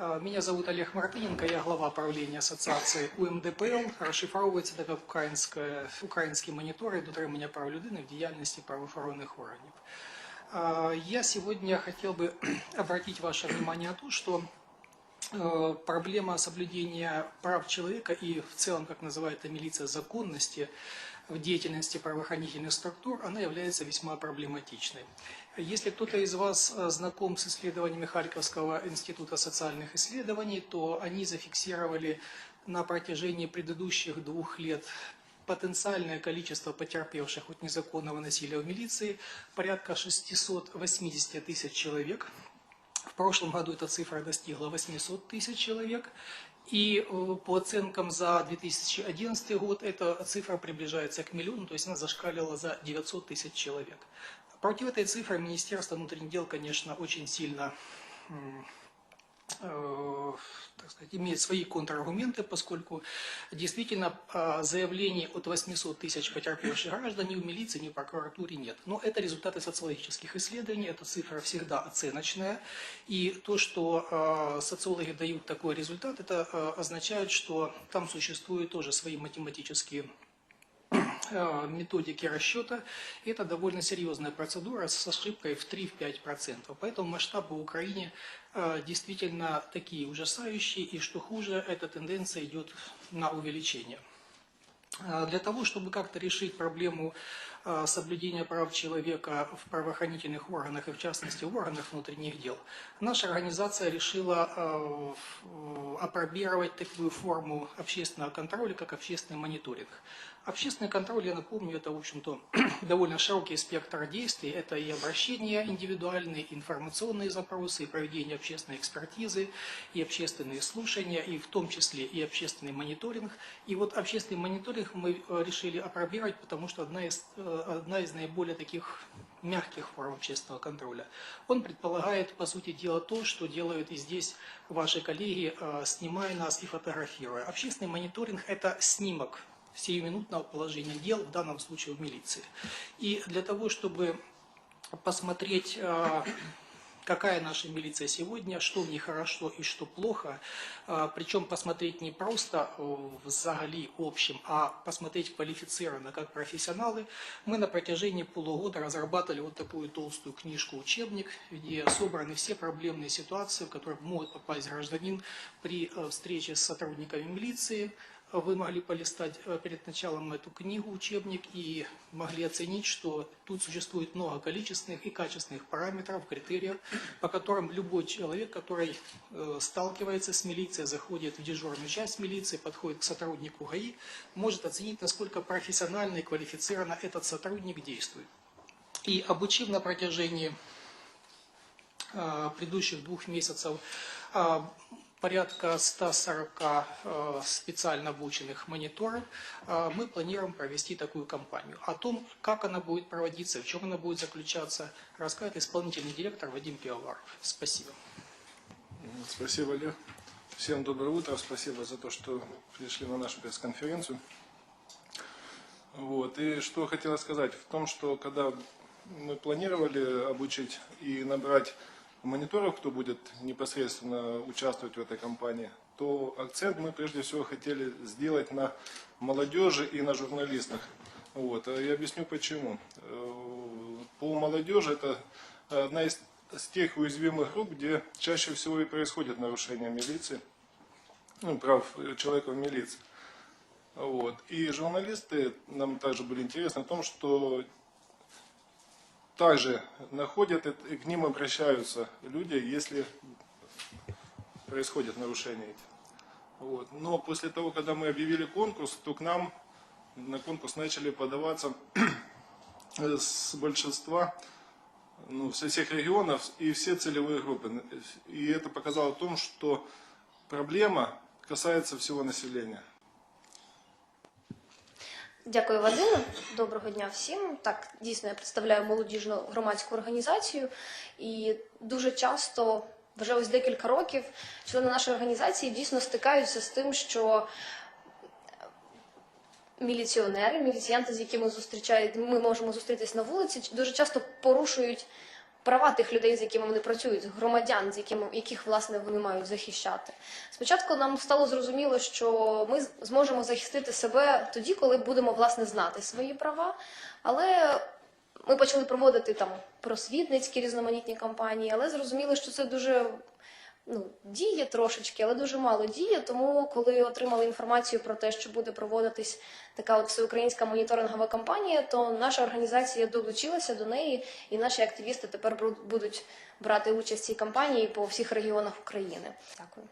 А, Меня зовут Олег Мартыненко, я глава правления ассоциации УМДПЛ. Розшифровується так як українське, українські монітори дотримання прав людини в діяльності правоохоронних органів. А, Я сегодня хотел бы обратить ваше внимание на то, что э, проблема соблюдения прав человека и в целом, как называет это милиция, законности в деятельности правоохранительных структур, она является весьма проблематичной. Если кто-то из вас э, знаком с исследованиями Харьковского института социальных исследований, то они зафиксировали на протяжении предыдущих двух лет потенциальное количество потерпевших от незаконного насилия в милиции порядка 680 тысяч человек. Прошлом году эта цифра достигла 800 тысяч человек. И э, по оценкам за 2011 год эта цифра приближается к миллиону, то есть она зашкалила за 900 тысяч человек. Против этой цифры Министерство внутренних дел, конечно, очень сильно так сказать, имеет свои контраргументы, поскольку действительно а, заявлений от 800 тысяч потерпевших граждан ни в милиции, ни в прокуратуре нет. Но это результаты социологических исследований, эта цифра всегда оценочная. И то, что а, социологи дают такой результат, это означает, что там существуют тоже свои математические э, методики расчета. Это довольно серьезная процедура с ошибкой в 3-5%. Поэтому масштабы в Украине э, действительно такие ужасающие, и что хуже, эта тенденция идет на увеличение. А, Для того, чтобы как-то решить проблему соблюдения прав человека в правоохранительных органах и в частности в органах внутренних дел, наша организация решила а, опробировать такую форму общественного контроля, как общественный мониторинг. Общественный контроль, я напомню, это, в общем-то, довольно широкий спектр действий. Это и обращения индивидуальные, информационные запросы, и проведение общественной экспертизы, и общественные слушания, и в том числе и общественный мониторинг. И вот общественный мониторинг мы э, решили опробировать, потому что одна из, э, одна из наиболее таких мягких форм общественного контроля. Он предполагает, по сути дела, то, что делают и здесь ваши коллеги, э, снимая нас и фотографируя. Общественный мониторинг – это снимок сиюминутного положения дел, в данном случае в милиции. И для того, чтобы посмотреть, э, какая наша милиция сегодня, что в ней хорошо и что плохо, э, причем посмотреть не просто в взагалі общем, а посмотреть квалифицированно, как профессионалы, мы на протяжении полугода разрабатывали вот такую толстую книжку-учебник, где собраны все проблемные ситуации, в которые может попасть гражданин при э, встрече с сотрудниками милиции, вы могли полистать э, перед началом эту книгу, учебник, и могли оценить, что тут существует много количественных и качественных параметров, критериев, по которым любой человек, который э, сталкивается с милицией, заходит в дежурную часть милиции, подходит к сотруднику ГАИ, может оценить, насколько профессионально и квалифицированно этот сотрудник действует. И обучив на протяжении э, предыдущих двух месяцев порядка 140 э, специально обученных мониторов, э, мы планируем провести такую кампанию. О том, как она будет проводиться, в чем она будет заключаться, расскажет исполнительный директор Вадим Пивоваров. Спасибо. Спасибо, Олег. Всем доброе утро. Спасибо за то, что пришли на нашу пресс-конференцию. Вот. И что хотела сказать, в том, что когда мы планировали обучить и набрать мониторов, кто будет непосредственно участвовать в этой кампании, то акцент мы прежде всего хотели сделать на молодежи и на журналистах. Вот. А Я объясню почему. Э, По молодежи это одна из с тех уязвимых групп, где чаще всего и происходит нарушение милиции, ну, прав человека в милиции. Вот. И журналисты нам также были интересны в том, что также находят и к ним обращаются люди, если происходят нарушения. Вот. Но после того, когда мы объявили конкурс, то к нам на конкурс начали подаваться с большинства ну, со всех регионов и все целевые группы. И это показало в том, что проблема касается всего населения. Дякую, Вадиме. Доброго дня всім. Так, дійсно, я представляю молодіжну громадську організацію, і дуже часто, вже ось декілька років, члени нашої організації дійсно стикаються з тим, що міліціонери, міліціянти, з якими зустрічають, ми можемо зустрітись на вулиці, дуже часто порушують права тих людей, з якими вони працюють, громадян, з якими яких власне вони мають захищати. Спочатку нам стало зрозуміло, що ми зможемо захистити себе тоді, коли будемо власне знати свої права, але ми почали проводити там просвітницькі різноманітні кампанії, але зрозуміли, що це дуже ну, діє трошечки, але дуже мало діє. Тому, коли отримали інформацію про те, що буде проводитись така от всеукраїнська моніторингова кампанія, то наша організація долучилася до неї, і наші активісти тепер будуть брати участь в цій кампанії по всіх регіонах України. Дякую.